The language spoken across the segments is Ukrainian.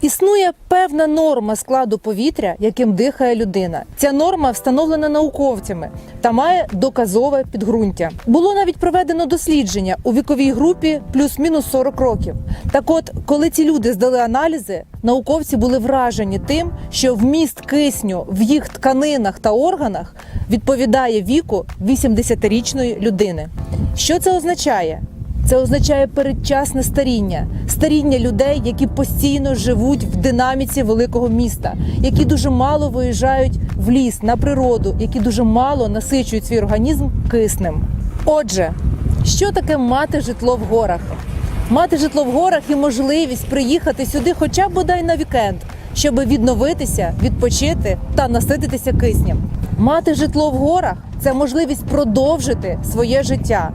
Існує певна норма складу повітря, яким дихає людина. Ця норма встановлена науковцями та має доказове підґрунтя. Було навіть проведено дослідження у віковій групі плюс-мінус 40 років. Так от, коли ці люди здали аналізи, науковці були вражені тим, що вміст кисню в їх тканинах та органах відповідає віку 80-річної людини. Що це означає? Це означає передчасне старіння, старіння людей, які постійно живуть в динаміці великого міста, які дуже мало виїжджають в ліс на природу, які дуже мало насичують свій організм киснем. Отже, що таке мати житло в горах? Мати житло в горах і можливість приїхати сюди, хоча б бодай на вікенд, щоб відновитися, відпочити та насититися киснем. Мати житло в горах це можливість продовжити своє життя,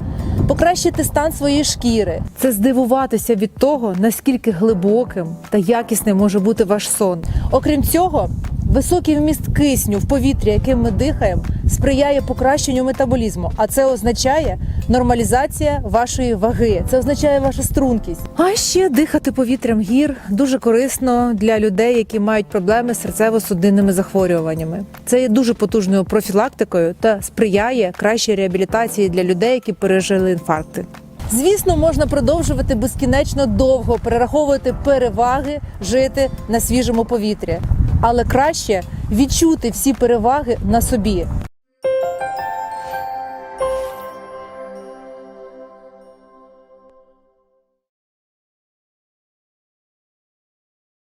покращити стан своєї шкіри. Це здивуватися від того, наскільки глибоким та якісним може бути ваш сон. Окрім цього, високий вміст кисню в повітрі, яким ми дихаємо, сприяє покращенню метаболізму, а це означає нормалізація вашої ваги. Це означає ваша стрункість. А ще дихати повітрям гір дуже корисно для людей, які мають проблеми з серцево-судинними захворюваннями. Це є дуже потужною профілактикою та сприяє кращій реабілітації для людей, які пережили інфаркти. Звісно, можна продовжувати безкінечно довго перераховувати переваги жити на свіжому повітрі, але краще відчути всі переваги на собі.